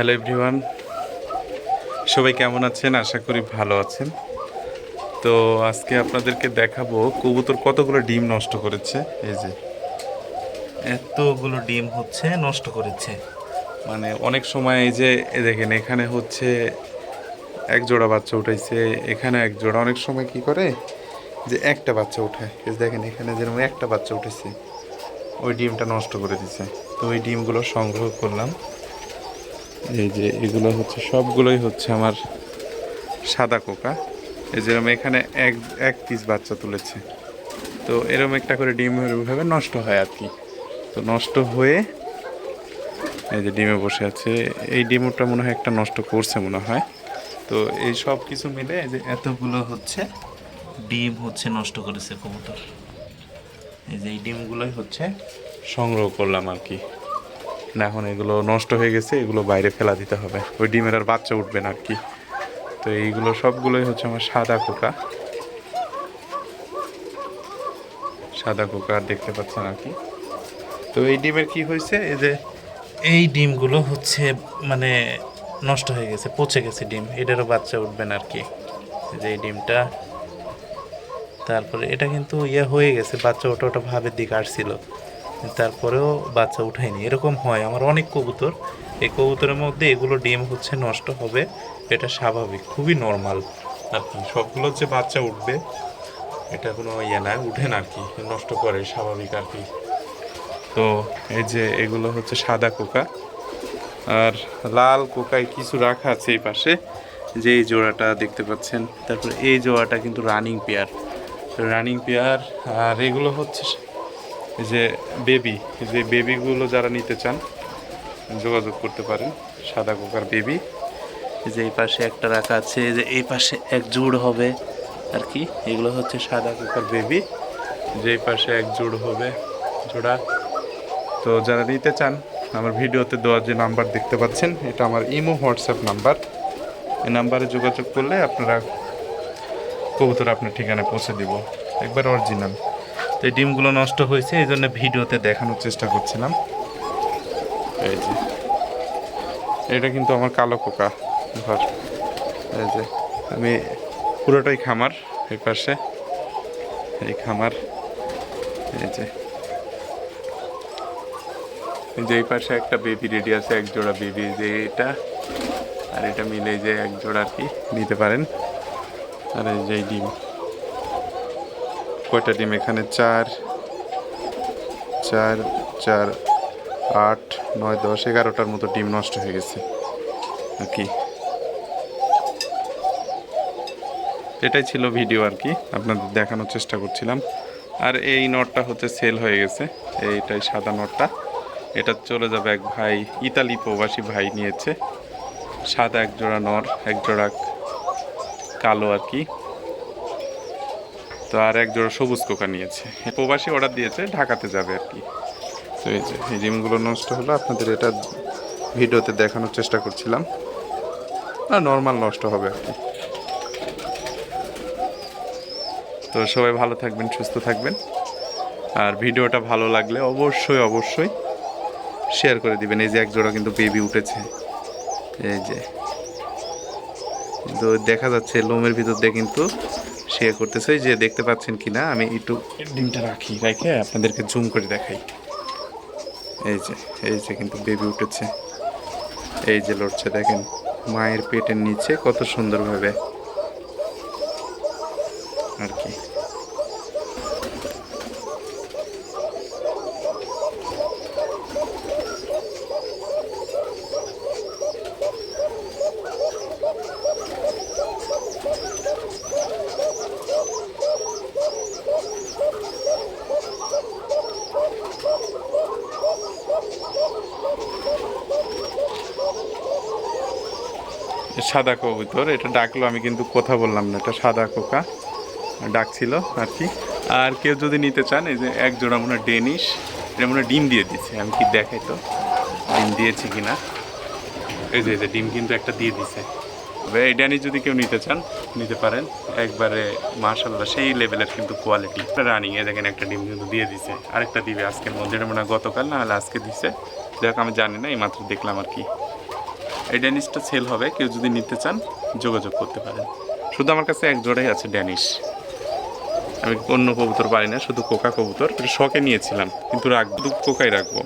Hello everyone সবাই কেমন আছেন? আশা করি ভালো আছেন। তো আজকে আপনাদেরকে দেখাবো, কবুতর কতগুলো ডিম নষ্ট করেছে? এই যে, এতগুলো ডিম হচ্ছে নষ্ট করেছে। মানে অনেক সময় এই যে দেখেন, এখানে হচ্ছে এক জোড়া বাচ্চা উঠাইছে, এখানে এক জোড়া। অনেক সময় কি করে? যে একটা বাচ্চা উঠায়। দেখেন, এখানে যেরকম একটা বাচ্চা উঠেছে, ওই ডিমটা নষ্ট করে দিছে। তো ওই ডিমগুলো সংগ্রহ করলাম। এই যে এগুলো হচ্ছে, সবগুলোই হচ্ছে আমার সাদা কোকা। এই যেরকম এখানে এক এক পিস বাচ্চা তুলেছে। তো এরকম একটা করে ডিম ওইভাবে নষ্ট হয় আর কি। তো নষ্ট হয়ে এই যে ডিমে বসে আছে। এই ডিমটা মনে হয় একটা নষ্ট করছে মনে হয়। তো এই সব কিছু মিলে এই যে এতগুলো হচ্ছে, ডিম হচ্ছে নষ্ট করেছে কবুতর। এই যে এই ডিমগুলোই হচ্ছে সংগ্রহ করলাম আর কি। না, এখন এগুলো নষ্ট হয়ে গেছে, এগুলো বাইরে ফেলা দিতে হবে। ওই ডিমের আর বাচ্চা উঠবে না আর কি। তো এইগুলো সবগুলোই হচ্ছে আমার সাদা কোকা। সাদা কোকা দেখতে পাচ্ছেন আর কি। তো এই ডিমের কি হয়েছে? এই যে এই ডিমগুলো হচ্ছে মানে নষ্ট হয়ে গেছে, পচে গেছে ডিম। এটারও বাচ্চা উঠবে না আর কি। যে এই ডিমটা। তারপরে এটা কিন্তু ইয়ে হয়ে গেছে, বাচ্চা ওটা ওটা ভাবের দিকে আসছিল। তারপরেও বাচ্চা উঠায়নি। এরকম হয়। আমার অনেক কবুতর। এই কবুতরের মধ্যে এগুলো ডিম হচ্ছে, নষ্ট হবে। এটা স্বাভাবিক। খুবই নর্মাল আর কি সবগুলো যে বাচ্চা উঠবে, এটা কোনো ইয়ে না, উঠে না আর কি। নষ্ট করে, স্বাভাবিক আর কি। তো এই যে এগুলো হচ্ছে সাদা কোকা। আর লাল কোকায় কিছু রাখা আছে এই পাশে। যে এই জোড়াটা দেখতে পাচ্ছেন। তারপর এই জোড়াটা কিন্তু রানিং পেয়ার রানিং পেয়ার আর এগুলো হচ্ছে যে বেবি যে বেবিগুলো যারা নিতে চান, যোগাযোগ করতে পারেন, সাদা কোকার বেবি যে এই পাশে একটা রাখা আছে যে এই পাশে এক জোড় হবে আর কি, এগুলো হচ্ছে সাদা কোকার বেবি যে পাশে এক জোড় হবে জোড়া। তো যারা নিতে চান, আমার ভিডিওতে দেওয়া যে নাম্বার দেখতে পাচ্ছেন, এটা আমার ইমো, হোয়াটসঅ্যাপ নাম্বার। এই নাম্বারে যোগাযোগ করলে আপনারা কবুতর আপনার ঠিকানায় পৌঁছে দিব। একবার অরিজিনাল তো এই ডিমগুলো নষ্ট হয়েছে, এই জন্য ভিডিওতে দেখানোর চেষ্টা করছিলাম। এই যে। এটা কিন্তু আমার কালো পোকা, ঘর। এই যে, আমি পুরোটাই খামার, এই পাশে। এই খামার, এই যে। যে এই পাশে একটা বেবি রেডি আছে, এক জোড়া বেবি যে এটা। আর এটা মিলে যে এক জোড়া আর কি নিতে পারেন। আর এই যে ডিম। কয়টা ডিম এখানে? চার চার চার, আট, নয়, দশ, এগারোটার মতো ডিম নষ্ট হয়ে গেছে। আর কি? এটাই ছিল ভিডিও আর কি। আপনাদের দেখানোর চেষ্টা করছিলাম। আর এই নটটা হচ্ছে সেল হয়ে গেছে। এইটাই সাদা নটটা। এটা চলে যাবে এক ভাই, ইতালি প্রবাসী ভাই নিয়েছে। সাদা এক জোড়া নর এক জোড়া কালো আর কি। তো আর এক জোড়া সবুজ কোকা নিয়েছে। প্রবাসী অর্ডার দিয়েছে, ঢাকাতে যাবে আর কি। তো এই যে, এই ডিমগুলো নষ্ট হলো, আপনাদের এটা ভিডিওতে দেখানোর চেষ্টা করছিলাম। না, নর্মাল নষ্ট হবে আর কি। তো সবাই ভালো থাকবেন, সুস্থ থাকবেন। আর ভিডিওটা ভালো লাগলে অবশ্যই অবশ্যই শেয়ার করে দিবেন। এই যে এক জোড়া কিন্তু বেবি উঠেছে। এই যে। কিন্তু দেখা যাচ্ছে, লোমের ভিতর দিয়ে কিন্তু শেয়ার করতেছে, যে দেখতে পাচ্ছেন কি না আমি একটু ডিমটা রাখি, রেখে আপনাদেরকে জুম করে দেখাই। এই যে এই যে কিন্তু বেবি উঠেছে। এই যে লড়ছে, দেখেন, মায়ের পেটের নিচে কত সুন্দরভাবে। আর কি। সাদা কবুতর, এটা ডাকলো, আমি কিন্তু কথা বললাম না, এটা সাদা কোকা, ডাকছিল আর কি। আর কেউ যদি নিতে চান, এই যে এক জোড়া মনে ডেনিশ, এটা মনে ডিম দিয়ে দিচ্ছে, আমি কি দেখাই তো, ডিম দিয়েছি এই যে এই যে ডিম কিন্তু একটা দিয়ে দিছে। তবে এই ড্যানি যদি কেউ নিতে চান, নিতে পারেন, একবারে মার্শাল্লাহ সেই লেভেলের কিন্তু কোয়ালিটি। রানিং এ দেখেন একটা ডিম কিন্তু দিয়ে দিছে, আরেকটা দিবে আজকের মধ্যে মনে হয় গতকাল, না হলে আজকে দিছে। দেখ আমি জানি না, এই মাত্র দেখলাম আর কি। এই ড্যানিশটা সেল হবে, কেউ যদি নিতে চান, যোগাযোগ করতে পারেন। শুধু আমার কাছে এক জোড়াই আছে ড্যানিশ। আমি অন্য কবুতর পারি না, শুধু কোকা কবুতর। শখে নিয়েছিলাম, কিন্তু রাখব কোকাই রাখব।